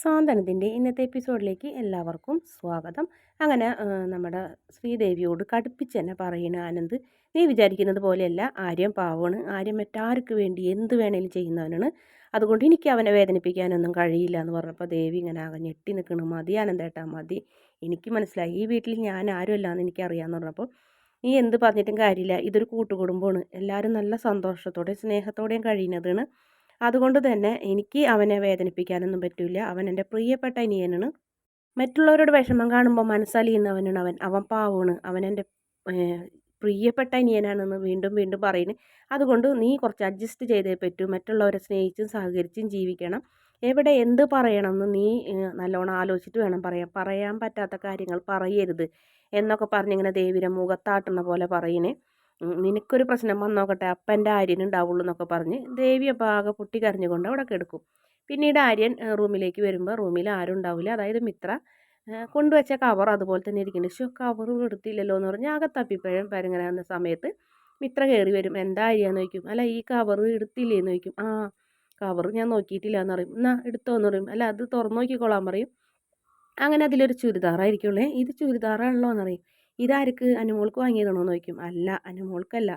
സാന്ത്വനത്തിന്റെ ഇന്നത്തെ എപ്പിസോഡിലേക്ക് എല്ലാവർക്കും സ്വാഗതം. അങ്ങനെ നമ്മുടെ ശ്രീദേവിയോട് കടുപ്പിച്ച് തന്നെ പറയുന്ന ആനന്ദ് നീ വിചാരിക്കുന്നത് പോലെയല്ല. ആര്യം പാവമാണ്. ആര്യം മറ്റാർക്ക് വേണ്ടി എന്ത് വേണേലും ചെയ്യുന്നവനാണ്. അതുകൊണ്ട് എനിക്ക് അവനെ വേദനിപ്പിക്കാനൊന്നും കഴിയില്ല എന്ന് പറഞ്ഞപ്പോൾ ദേവി ഇങ്ങനെ ആകെ ഞെട്ടി നിൽക്കണം മതി ആനന്ദേട്ടാ മതി. എനിക്ക് മനസ്സിലായി. ഈ വീട്ടിൽ ഞാൻ ആരുമല്ല എന്ന് എനിക്കറിയാമെന്ന് പറഞ്ഞപ്പോൾ നീ എന്ത് പറഞ്ഞിട്ടും കാര്യമില്ല. ഇതൊരു കൂട്ടുകുടുംബമാണ്. എല്ലാവരും നല്ല സന്തോഷത്തോടെ സ്നേഹത്തോടെയും കഴിയുന്നതാണ്. അതുകൊണ്ട് തന്നെ എനിക്ക് അവനെ വേദനിപ്പിക്കാനൊന്നും പറ്റില്ല അവൻ എന്റെ പ്രിയപ്പെട്ട ഇനിയനാണ് മറ്റുള്ളവരോട് വിഷമം കാണുമ്പോൾ മനസ്സലിയുന്നവനാണ് അവൻ. അവൻ പാവമാണ്. അവൻ എന്റെ പ്രിയപ്പെട്ട അനിയനാണെന്ന് വീണ്ടും വീണ്ടും പറയുന്നത് അതുകൊണ്ട് നീ കുറച്ച് അഡ്ജസ്റ്റ് ചെയ്തേ പറ്റൂ. മറ്റുള്ളവരെ സ്നേഹിച്ചും സഹകരിച്ചും ജീവിക്കണം. എവിടെ എന്ത് പറയണമെന്ന് നീ നല്ലോണം ആലോചിച്ചിട്ട് വേണം പറയാൻ. പറയാൻ പറ്റാത്ത കാര്യങ്ങൾ പറയരുത് എന്നൊക്കെ പറഞ്ഞിങ്ങനെ ദേവിയുടെ മുഖത്താട്ടുന്ന പോലെ പറയുന്നേ. നിനക്കൊരു പ്രശ്നം വന്നോക്കട്ടെ അപ്പന്റെ ആര്യൻ ഉണ്ടാവുള്ളൂ എന്നൊക്കെ പറഞ്ഞ് ദേവി അപ്പോൾ ആകെ പൊട്ടി കരഞ്ഞുകൊണ്ട് അവിടെ കിടക്കും പിന്നീട് ആര്യൻ റൂമിലേക്ക് വരുമ്പോൾ റൂമിൽ ആരും ഉണ്ടാവില്ല. അതായത് മിത്ര കൊണ്ടുവച്ച കവർ അതുപോലെ തന്നെ ഇരിക്കുന്നുണ്ട്. ഷോ കവർ എടുത്തില്ലല്ലോ എന്ന് പറഞ്ഞ് ആകെ തപ്പിപ്പഴം പരങ്ങനാകുന്ന സമയത്ത് മിത്ര കയറി വരും. എന്താ ആര്യാന്ന് ചോദിക്കും. അല്ല ഈ കവർ എടുത്തില്ലേന്ന് ചോദിക്കും. ആ കവർ ഞാൻ നോക്കിയിട്ടില്ല എന്ന് പറയും. എന്നാ എടുത്തോ എന്ന് പറയും. അല്ല അത് തുറന്നു നോക്കിക്കോളാൻ പറയും. അങ്ങനെ അതിലൊരു ചുരിദാറായിരിക്കുള്ളേ ഇത് ചുരിദാറാണല്ലോ എന്ന് എന്നറിയും ഇതാർക്ക് അനുമോൾക്ക് വാങ്ങിയതാണോ എന്ന് ചോദിക്കും. അല്ല അനുമോൾക്കല്ല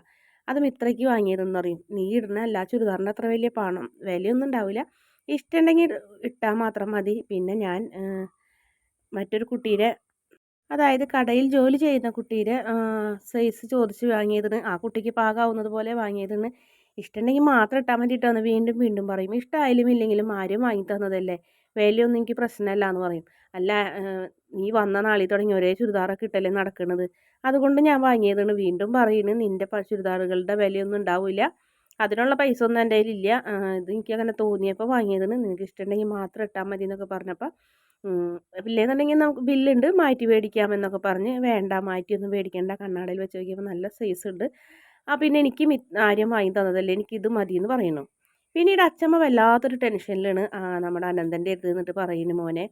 അതും മിത്രയ്ക്ക് വാങ്ങിയതെന്ന് പറയും. നീ ഇടുന്ന അല്ല ചുരിദാറിന്റെ അത്ര വലിയ പണം. വിലയൊന്നും ഉണ്ടാവില്ല. ഇഷ്ടമുണ്ടെങ്കിൽ ഇട്ടാൽ മാത്രം മതി. പിന്നെ ഞാൻ മറ്റൊരു കുട്ടീരെ അതായത് കടയിൽ ജോലി ചെയ്യുന്ന കുട്ടീരെ സൈസ് ചോദിച്ച് വാങ്ങിയതിന് ആ കുട്ടിക്ക് പാകാവുന്നത് പോലെ വാങ്ങിയതിന് ഇഷ്ടമുണ്ടെങ്കിൽ മാത്രം ഇട്ടാൽ മതി വേണ്ടിയിട്ടാണ് വീണ്ടും വീണ്ടും പറയും. ഇഷ്ടമായാലും ഇല്ലെങ്കിലും ആരും വാങ്ങി തന്നതല്ലേ? വിലയൊന്നും എനിക്ക് പ്രശ്നമല്ല എന്ന് പറയും. അല്ല നീ വന്ന നാളിൽ തുടങ്ങി ഒരേ ചുരിദാറൊക്കെ ഇട്ടല്ലേ നടക്കുന്നത് അതുകൊണ്ട് ഞാൻ വാങ്ങിയതാണ്. വീണ്ടും പറയുന്നത് നിന്റെ ചുരിദാറുകളുടെ വിലയൊന്നും ഉണ്ടാവില്ല. അതിനുള്ള പൈസ ഒന്നും എന്റെ കയ്യിലില്ല. ഇത് എനിക്ക് അങ്ങനെ തോന്നിയപ്പോൾ വാങ്ങിയതാണ്. നിനക്ക് ഇഷ്ടമുണ്ടെങ്കിൽ മാത്രം ഇട്ടാൽ മതി എന്നൊക്കെ പറഞ്ഞപ്പോൾ ഇല്ലെന്നുണ്ടെങ്കിൽ നമുക്ക് ബില്ലുണ്ട്. മാറ്റി മേടിക്കാമെന്നൊക്കെ പറഞ്ഞ് വേണ്ട മാറ്റിയൊന്നും മേടിക്കേണ്ട. കണ്ണാടയിൽ വെച്ച് നോക്കിയപ്പോൾ നല്ല സൈസ് ഉണ്ട് ആ പിന്നെ എനിക്ക് ആര്യം വാങ്ങി തന്നതല്ലേ? ഇത് മതി എന്ന് പറയുന്നു പിന്നീട് അച്ഛമ്മ വല്ലാത്തൊരു ടെൻഷനിലാണ് നമ്മുടെ അനന്തന്റെ അടുത്ത് നിന്നിട്ട് പറയുന്നു മോനെ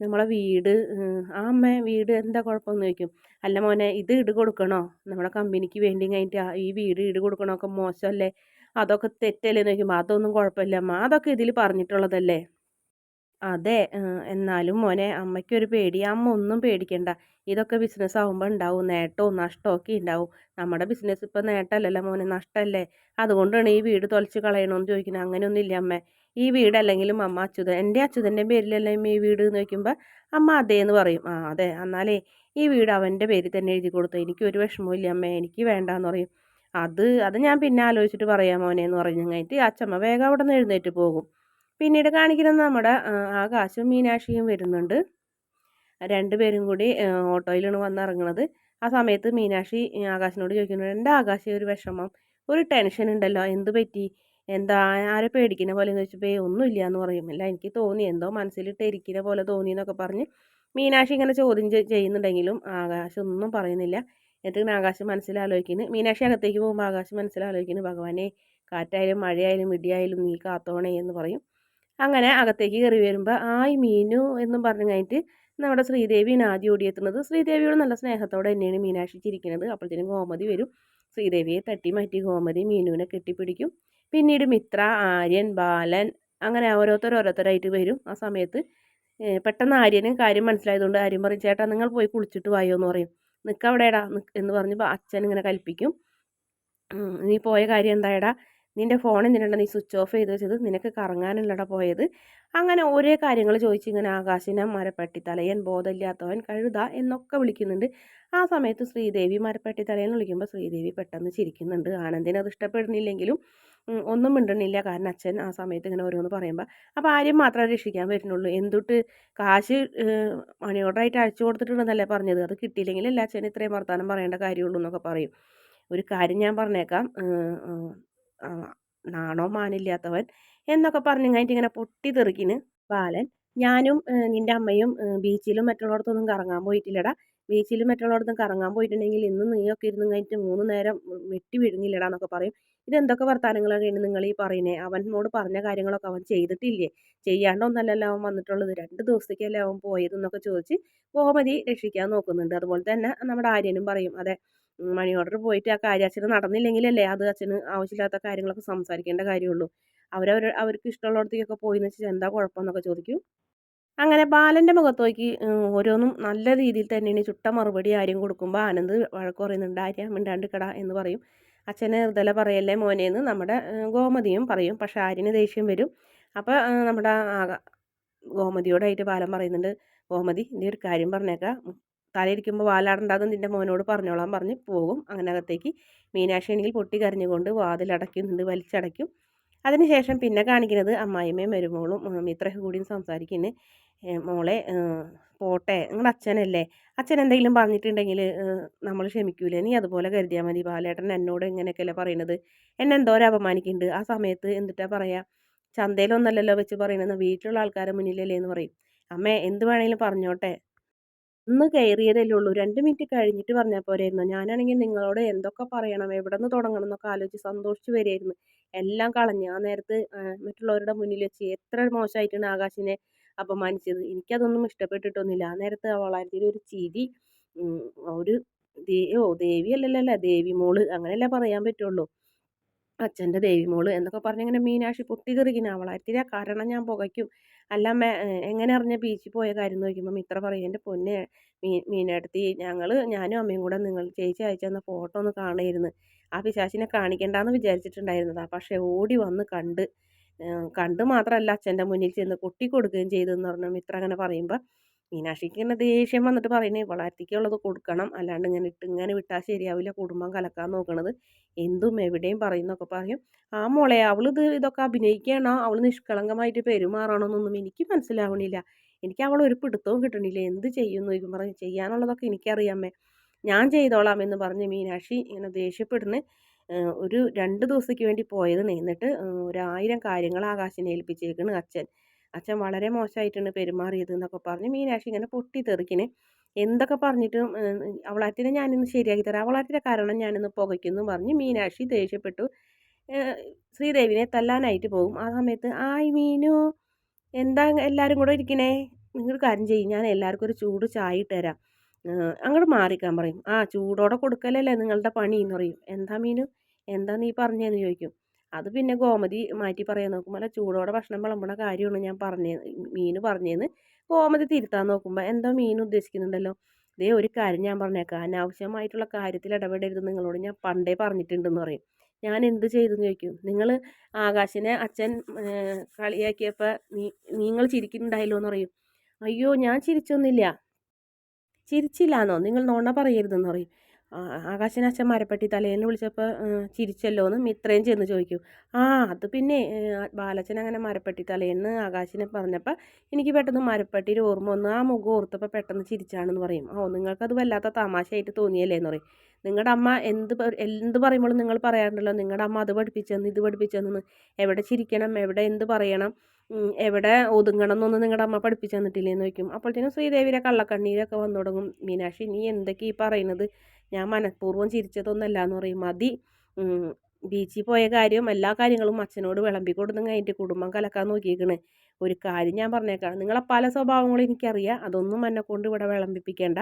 നമ്മളെ വീട് ആ അമ്മ വീട് എന്താ കുഴപ്പമെന്ന് ചോദിക്കും. അല്ല മോനെ ഇത് ഇട് കൊടുക്കണോ? നമ്മുടെ കമ്പനിക്ക് വേണ്ടി കഴിഞ്ഞിട്ട് ഈ വീട് ഇട് കൊടുക്കണോ ഒക്കെ മോശമല്ലേ? അതൊക്കെ തെറ്റല്ലേ? എന്ന് ചോദിക്കുമ്പോൾ അതൊന്നും കുഴപ്പമില്ല അമ്മ അതൊക്കെ ഇതിൽ പറഞ്ഞിട്ടുള്ളതല്ലേ? അതെ എന്നാലും മോനെ അമ്മയ്ക്കൊരു പേടി അമ്മ ഒന്നും പേടിക്കണ്ട. ഇതൊക്കെ ബിസിനസ് ആകുമ്പോൾ ഉണ്ടാവും നേട്ടവും നഷ്ടവും ഒക്കെ ഉണ്ടാവും നമ്മുടെ ബിസിനസ് ഇപ്പോൾ നേട്ടമല്ലല്ലോ മോനെ നഷ്ടമല്ലേ അതുകൊണ്ടാണ് ഈ വീട് തൊലച്ച് കളയണമെന്ന് ചോദിക്കുന്നത് അങ്ങനെയൊന്നും ഇല്ല അമ്മേ. ഈ വീടല്ലെങ്കിലും അമ്മ അച്യുതൻ എന്റെ അച്യുതന്റെ പേരിലല്ലേ ഈ വീട് എന്ന് ചോദിക്കുമ്പോൾ അമ്മ അതേ എന്ന് പറയും. ആ അതെ എന്നാലേ ഈ വീട് അവന്റെ പേരിൽ തന്നെ എഴുതി കൊടുത്തു. എനിക്ക് ഒരു വിഷമവും ഇല്ല അമ്മേ എനിക്ക് വേണ്ടാന്ന് പറയും. അത് അത് ഞാൻ പിന്നെ ആലോചിച്ചിട്ട് പറയാം മോനെ എന്ന് പറഞ്ഞു കഴിഞ്ഞിട്ട് അച്ഛമ്മ വേഗം അവിടെ നിന്ന് എഴുന്നേറ്റ് പോകും. പിന്നീട് കാണിക്കുന്നത് നമ്മുടെ ആകാശും മീനാക്ഷിയും വരുന്നുണ്ട്. രണ്ടുപേരും കൂടി ഓട്ടോയിലാണ് വന്നിറങ്ങുന്നത് ആ സമയത്ത് മീനാക്ഷി ആകാശിനോട് ചോദിക്കുന്നുണ്ട് എന്റെ ആകാശി ഒരു വിഷമം? ഒരു ടെൻഷൻ ഉണ്ടല്ലോ? എന്ത് പറ്റി? എന്താ ആരെ പേടിക്കുന്ന പോലെ എന്ന് വെച്ചപ്പോൾ ഒന്നുമില്ല എന്ന് പറയും. അല്ല എനിക്ക് തോന്നി എന്തോ മനസ്സിലിട്ട് ഇരിക്കുന്ന പോലെ തോന്നി എന്നൊക്കെ പറഞ്ഞ് മീനാക്ഷി ഇങ്ങനെ ചോദ്യം ചെയ്യുന്നുണ്ടെങ്കിലും ആകാശം ഒന്നും പറയുന്നില്ല. എന്നിട്ട് ആകാശം മനസ്സിലാലോചിക്കുന്നു. മീനാക്ഷി അകത്തേക്ക് പോകുമ്പോൾ ആകാശം മനസ്സിലാലോചിക്കുന്നു ഭഗവാനെ കാറ്റായാലും മഴയായാലും ഇടിയായാലും നീ കാത്തോണേ എന്ന് പറയും. അങ്ങനെ അകത്തേക്ക് കയറി വരുമ്പോൾ ആയി മീനു എന്നും പറഞ്ഞു കഴിഞ്ഞിട്ട് നമ്മുടെ ശ്രീദേവിയാണ് ആദ്യം ഓടിയെത്തുന്നത് ശ്രീദേവിയോട് നല്ല സ്നേഹത്തോടെ തന്നെയാണ് മീനാക്ഷി ചിരിക്കുന്നത് അപ്പോഴത്തേനും ഗോമതി വരും. ശ്രീദേവിയെ തട്ടി മാറ്റി ഗോമതി മീനുവിനെ കെട്ടിപ്പിടിക്കും. പിന്നീട് മിത്ര ആര്യൻ ബാലൻ അങ്ങനെ ഓരോരുത്തർ ഓരോരുത്തരായിട്ട് വരും. ആ സമയത്ത് പെട്ടെന്ന് ആര്യന് കാര്യം മനസ്സിലായതുകൊണ്ട് ആര്യൻ പറയും ചേട്ടാ നിങ്ങൾ പോയി കുളിച്ചിട്ട് വായോ എന്ന് പറയും. നിൽക്കവിടെടാ എന്ന് പറഞ്ഞ് അച്ഛൻ ഇങ്ങനെ കൽപ്പിക്കും. നീ പോയ കാര്യം എന്തായടാ? നിന്റെ ഫോൺ എന്തിനാണ് നീ സ്വിച്ച് ഓഫ് ചെയ്ത് വെച്ചത്? നിനക്ക് കറങ്ങാനല്ലട പോയത്? അങ്ങനെ ഓരോ കാര്യങ്ങൾ ചോദിച്ച് ഇങ്ങനെ ആകാശിനെ മരപ്പെട്ടി തലയൻ ബോധമില്ലാത്തവൻ കഴുത എന്നൊക്കെ വിളിക്കുന്നുണ്ട്. ആ സമയത്ത് ശ്രീദേവി മരപ്പെട്ടി തലയൻ വിളിക്കുമ്പോൾ ശ്രീദേവി പെട്ടെന്ന് ചിരിക്കുന്നുണ്ട്. ആനന്ദിനെ അത് ഇഷ്ടപ്പെടുന്നില്ലെങ്കിലും ഒന്നും മിണ്ടണില്ല. കാരണം അച്ഛൻ ആ സമയത്ത് ഇങ്ങനെ ഓരോന്ന് പറയുമ്പോൾ അപ്പോൾ ആര്യം മാത്രമേ രക്ഷിക്കാൻ പറ്റുന്നുള്ളൂ. എന്തുട്ട് കാശ് മണി ഓർഡറായിട്ട് അയച്ചു കൊടുത്തിട്ടുണ്ടെന്നല്ലേ പറഞ്ഞത്? അത് കിട്ടിയില്ലെങ്കിൽ അല്ല അച്ഛൻ ഇത്രയും വർത്തമാനം പറയേണ്ട കാര്യമുള്ളൂ എന്നൊക്കെ പറയും. ഒരു കാര്യം ഞാൻ പറഞ്ഞേക്കാം. നാണോ മാനില്ലാത്തവൻ എന്നൊക്കെ പറഞ്ഞു കഴിഞ്ഞിട്ട് ഇങ്ങനെ പൊട്ടി തെറിക്കിന് ബാലൻ. ഞാനും നിന്റെ അമ്മയും ബീച്ചിലും മറ്റുള്ളിടത്തൊന്നും കറങ്ങാൻ പോയിട്ടില്ലടാ. ബീച്ചിലും മറ്റുള്ളിടത്തും കറങ്ങാൻ പോയിട്ടുണ്ടെങ്കിൽ ഇന്ന് നീയൊക്കെ ഇരുന്ന് കഴിഞ്ഞിട്ട് മൂന്ന് നേരം വെട്ടി വിഴുങ്ങില്ലടാ എന്നൊക്കെ പറയും. ഇതെന്തൊക്കെ വർത്തമാനങ്ങളൊക്കെയാണ് നിങ്ങൾ ഈ പറയുന്നത് അവനോട് പറഞ്ഞ കാര്യങ്ങളൊക്കെ അവൻ ചെയ്തിട്ടില്ലേ? ചെയ്യാണ്ടൊന്നല്ലല്ലോ അവൻ വന്നിട്ടുള്ളത്. രണ്ട് ദിവസത്തേക്കല്ലേ അവൻ പോയതെന്നൊക്കെ ചോദിച്ച് ഗോമതി രക്ഷിക്കാൻ നോക്കുന്നുണ്ട്. അതുപോലെ തന്നെ നമ്മുടെ ആര്യനും പറയും അതെ മണി ഓർഡർ പോയിട്ട് ആ കാര്യം അച്ഛന് നടന്നില്ലെങ്കിലല്ലേ അത് അച്ഛന് ആവശ്യമില്ലാത്ത കാര്യങ്ങളൊക്കെ സംസാരിക്കേണ്ട കാര്യമുള്ളൂ. അവരവർ അവർക്ക് ഇഷ്ടമുള്ളിടത്തേക്കൊക്കെ പോയി എന്ന് വെച്ചാൽ എന്താ കുഴപ്പമെന്നൊക്കെ ചോദിക്കും. അങ്ങനെ ബാലന്റെ മുഖത്ത് നോക്കി ഓരോന്നും നല്ല രീതിയിൽ തന്നെയാണ് ചുട്ട മറുപടി ആരും കൊടുക്കുമ്പോൾ ആനന്ദ് വഴക്ക് പറയുന്നുണ്ട് ആര്യ മിണ്ടാണ്ട് കട എന്ന് പറയും. അച്ഛനെ ഹൃദല പറയല്ലേ മോനേന്ന് നമ്മുടെ ഗോമതിയും പറയും. പക്ഷേ ആര്യന് ദേഷ്യം വരും. അപ്പോൾ നമ്മുടെ ഗോമതിയോടായിട്ട് ബാലൻ പറയുന്നുണ്ട് ഗോമതി ഇനി ഒരു കാര്യം പറഞ്ഞേക്കാം. തലയിരിക്കുമ്പോൾ വാലാടണ്ടാന്ന് നിന്റെ മോനോട് പറഞ്ഞോളാൻ പറഞ്ഞ് പോകും. അങ്ങനെ അകത്തേക്ക് മീനാക്ഷി ആണെങ്കിൽ പൊട്ടി കരഞ്ഞുകൊണ്ട് വാതിലടയ്ക്കുന്നുണ്ട് വലിച്ചടയ്ക്കും. അതിനുശേഷം പിന്നെ കാണിക്കുന്നത് അമ്മായിമ്മയും മരുമോളും ഇത്രയൊക്കെ കൂടിയും സംസാരിക്കുന്നു മോളെ പോട്ടെ. നിങ്ങളുടെ അച്ഛനല്ലേ? അച്ഛൻ എന്തെങ്കിലും പറഞ്ഞിട്ടുണ്ടെങ്കിൽ നമ്മൾ ക്ഷമിക്കൂലേ? നീ അതുപോലെ കരുതിയാൽ മതി. ബാലേട്ടൻ എന്നോട് എങ്ങനെയൊക്കെയല്ലേ പറയുന്നത് എന്നെ എന്തോരം അപമാനിക്കുന്നുണ്ട്. ആ സമയത്ത് എന്തിട്ടാ പറയാ? ചന്തയിലൊന്നല്ലല്ലോ വെച്ച് പറയുന്നത് വീട്ടിലുള്ള ആൾക്കാരെ മുന്നിലല്ലേ എന്ന് പറയും. അമ്മേ എന്ത് വേണമെങ്കിലും പറഞ്ഞോട്ടെ. ഒന്ന് കയറിയതല്ലേ ഉള്ളൂ. രണ്ട് മിനിറ്റ് കഴിഞ്ഞിട്ട് പറഞ്ഞാൽ പോരായിരുന്നു ഞാനാണെങ്കിൽ നിങ്ങളോട് എന്തൊക്കെ പറയണം? എവിടെ നിന്ന് തുടങ്ങണം എന്നൊക്കെ ആലോചിച്ച് സന്തോഷിച്ച് വരികയായിരുന്നു എല്ലാം കളഞ്ഞ് ആ നേരത്ത് മറ്റുള്ളവരുടെ മുന്നിൽ വെച്ച് എത്ര മോശമായിട്ടാണ് ആകാശിനെ അപമാനിച്ചത്. എനിക്കതൊന്നും ഇഷ്ടപ്പെട്ടിട്ടൊന്നുമില്ല. ആ നേരത്ത് വളരെ ഒരു ചിരി ഒരു ഓ ദേവി അല്ലല്ലോ ദേവി മോൾ അങ്ങനെയല്ലേ പറയാൻ പറ്റുള്ളൂ. അച്ഛന്റെ ദേവിമോൾ എന്നൊക്കെ പറഞ്ഞിങ്ങനെ മീനാക്ഷി പൊട്ടിതെറിക്കുന്ന അവളായിട്ടില്ല കാരണം ഞാൻ പുകയ്ക്കും. അല്ല മേ എങ്ങനെ അറിഞ്ഞ ബീച്ചിൽ പോയ കാര്യം നോക്കുമ്പോൾ ഇത്ര പറയും. എന്റെ പൊന്നെ മീൻ മീനെടുത്തി ഞങ്ങൾ ഞാനും അമ്മയും കൂടെ നിങ്ങൾ ചേച്ചി അയച്ചു തന്ന ഫോട്ടോ ഒന്ന് കാണുമായിരുന്നു ആ പിശാശിനെ കാണിക്കണ്ടെന്ന് വിചാരിച്ചിട്ടുണ്ടായിരുന്നതാ. പക്ഷേ ഓടി വന്ന് കണ്ട് കണ്ട് മാത്രമല്ല അച്ഛന്റെ മുന്നിൽ ചെന്ന് കൊട്ടി ചെയ്തു എന്ന് പറഞ്ഞു മിത്ര അങ്ങനെ പറയുമ്പോൾ മീനാക്ഷിക്ക് ഇങ്ങനെ ദേഷ്യം വന്നിട്ട് പറയുന്നത് വളർത്തിക്കുള്ളത് കൊടുക്കണം. അല്ലാണ്ട് ഇങ്ങനെ ഇട്ട് ഇങ്ങനെ വിട്ടാൽ ശരിയാവില്ല. കുടുംബം കലക്കാൻ നോക്കണത് എന്തും എവിടെയും പറയുന്നൊക്കെ പറയും. ആ മോളെ അവളിത് ഇതൊക്കെ അഭിനയിക്കുകയാണോ? അവൾ നിഷ്കളങ്കമായിട്ട് പെരുമാറണമെന്നൊന്നും എനിക്ക് മനസ്സിലാവണില്ല. എനിക്ക് അവൾ ഒരു പിടുത്തവും കിട്ടണില്ല. എന്ത് ചെയ്യുന്നു? ചോദിക്കും പറഞ്ഞ് ചെയ്യാനുള്ളതൊക്കെ എനിക്കറിയാമേ ഞാൻ ചെയ്തോളാം എന്ന് പറഞ്ഞ് മീനാക്ഷി ഇങ്ങനെ ദേഷ്യപ്പെടുന്ന ഒരു രണ്ട് ദിവസത്തേക്ക് വേണ്ടി പോയത് എന്നിട്ട് ഒരായിരം കാര്യങ്ങൾ ആകാശിനെ അച്ഛൻ. അച്ഛൻ വളരെ മോശമായിട്ടാണ് പെരുമാറിയത് എന്നൊക്കെ പറഞ്ഞ് മീനാക്ഷി ഇങ്ങനെ പൊട്ടിത്തെറിക്കിന് എന്തൊക്കെ പറഞ്ഞിട്ടും അവളാറ്റിനെ ഞാനിന്ന് ശരിയാക്കി തരാം. അവളാറ്റിന്റെ കാരണം ഞാനിന്ന് പുകയ്ക്കുന്നു പറഞ്ഞ് മീനാക്ഷി ദേഷ്യപ്പെട്ടു. ശ്രീദേവിനെ തല്ലാനായിട്ട് പോകും. ആ സമയത്ത് ആയ് മീനു എന്താ എല്ലാവരും കൂടെ ഇരിക്കണേ? നിങ്ങൾ കാര്യം ചെയ്യും. ഞാൻ എല്ലാവർക്കും ഒരു ചൂട് ചായ ഇട്ട് തരാം. അങ്ങോട്ട് മാറിക്കാൻ പറയും. ആ ചൂടോടെ കൊടുക്കലല്ലേ നിങ്ങളുടെ പണി? എന്ന് പറയും. എന്താ മീനു? എന്താ നീ പറഞ്ഞതെന്ന് ചോദിക്കും. അത് പിന്നെ ഗോമതി മാറ്റി പറയാൻ നോക്കുമ്പോൾ അല്ല ചൂടോടെ ഭക്ഷണം വിളമ്പണ കാര്യമാണ് ഞാൻ പറഞ്ഞ മീൻ പറഞ്ഞേന്ന്. ഗോമതി തിരുത്താൻ നോക്കുമ്പോൾ എന്തോ മീൻ ഉദ്ദേശിക്കുന്നുണ്ടല്ലോ. ഇതേ ഒരു കാര്യം ഞാൻ പറഞ്ഞേക്കാം. അനാവശ്യമായിട്ടുള്ള കാര്യത്തിൽ ഇടപെടരുത്. നിങ്ങളോട് ഞാൻ പണ്ടേ പറഞ്ഞിട്ടുണ്ടെന്ന് പറയും. ഞാൻ എന്ത് ചെയ്തെന്ന് ചോദിക്കും. നിങ്ങൾ ആകാശിനെ അച്ഛൻ കളിയാക്കിയപ്പോൾ നീ നിങ്ങൾ ചിരിക്കുന്നുണ്ടായല്ലോ എന്ന് പറയും. അയ്യോ ഞാൻ ചിരിച്ചൊന്നുമില്ല. ചിരിച്ചില്ലാന്നോ? നിങ്ങൾ നോണ പറയരുതെന്ന് പറയും. ആകാശിന് അച്ഛൻ മരപ്പെട്ടി തലേന്ന് വിളിച്ചപ്പോൾ ചിരിച്ചല്ലോ എന്ന് മിത്രയും ചെന്ന് ചോദിക്കും. ആ അത് പിന്നെ ബാലച്ചൻ അങ്ങനെ മരപ്പെട്ടി തലേന്ന് ആകാശിനെ പറഞ്ഞപ്പോൾ എനിക്ക് പെട്ടെന്ന് മരപ്പെട്ടിയിൽ ഓർമ്മ വന്നു ആ മുഖം ഓർത്തപ്പോൾ പെട്ടെന്ന് ചിരിച്ചാണെന്ന് പറയും. ഓ നിങ്ങൾക്കത് വല്ലാത്ത തമാശയായിട്ട് തോന്നിയല്ലേ എന്ന് പറയും. നിങ്ങളുടെ അമ്മ എന്ത് എന്ത് പറയുമ്പോഴും നിങ്ങൾ പറയാറുണ്ടല്ലോ നിങ്ങളുടെ അമ്മ അത് പഠിപ്പിച്ചെന്ന് ഇത് പഠിപ്പിച്ചെന്ന്. എവിടെ ചിരിക്കണം എവിടെ എന്ത് പറയണം എവിടെ ഒതുങ്ങണം എന്നൊന്നും നിങ്ങളുടെ അമ്മ പഠിപ്പിച്ചു തന്നിട്ടില്ലേന്ന് ചോദിക്കും. അപ്പോഴത്തേനും ശ്രീദേവിയുടെ കള്ളക്കണ്ണീരൊക്കെ വന്നു തുടങ്ങും മീനാക്ഷി നീ എന്തൊക്കെ ഈ പറയുന്നത്? ഞാൻ മനഃപൂർവം ചിരിച്ചതൊന്നല്ല എന്ന് പറയും. മതി. ബീച്ചിൽ പോയ കാര്യം എല്ലാ കാര്യങ്ങളും അച്ഛനോട് വിളമ്പി കൊടുത്തെങ്കിൽ അതിന്റെ കുടുംബം കലക്കാൻ നോക്കിയേക്കണ്. ഒരു കാര്യം ഞാൻ പറഞ്ഞേക്കാം. നിങ്ങളെ പല സ്വഭാവങ്ങളും എനിക്കറിയാം. അതൊന്നും എന്നെ കൊണ്ട് ഇവിടെ വിളമ്പിപ്പിക്കേണ്ട.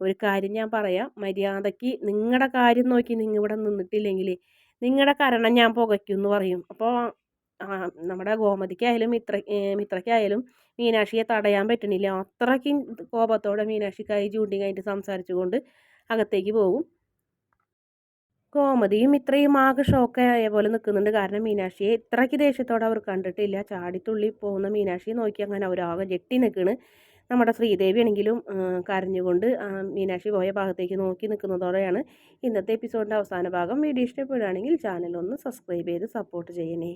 ഒരു കാര്യം ഞാൻ പറയാം. മര്യാദയ്ക്ക് നിങ്ങളുടെ കാര്യം നോക്കി നിങ്ങൾ ഇവിടെ നിന്നിട്ടില്ലെങ്കിൽ നിങ്ങളുടെ കരണം ഞാൻ പുകയ്ക്കും എന്ന് പറയും. അപ്പോൾ നമ്മുടെ ഗോമതിക്കായാലും മിത്ര മിത്രയ്ക്കായാലും മീനാക്ഷിയെ തടയാൻ പറ്റണില്ല. അത്രയ്ക്കും കോപത്തോടെ മീനാക്ഷി കൈ ചൂണ്ടി കഴിഞ്ഞിട്ട് സംസാരിച്ചുകൊണ്ട് അകത്തേക്ക് പോകും. കോമതിയും ഇത്രയും ആകെ ഷോക്കായ പോലെ നിൽക്കുന്നുണ്ട് കാരണം മീനാക്ഷിയെ ഇത്രയ്ക്ക് ദേഷ്യത്തോടെ അവർ കണ്ടിട്ടില്ല. ചാടിത്തുള്ളി പോകുന്ന മീനാക്ഷിയെ നോക്കി അങ്ങനെ അവരാകെ ജെട്ടി നിൽക്കുന്നു നമ്മുടെ ശ്രീദേവി ആണെങ്കിലും കരഞ്ഞുകൊണ്ട് മീനാക്ഷി പോയ ഭാഗത്തേക്ക് നോക്കി നിൽക്കുന്നതോടെയാണ് ഇന്നത്തെ എപ്പിസോഡിന്റെ അവസാന ഭാഗം. വീഡിയോ ഇഷ്ടപ്പെടുകയാണെങ്കിൽ ചാനൽ ഒന്ന് സബ്സ്ക്രൈബ് ചെയ്ത് സപ്പോർട്ട് ചെയ്യണേ.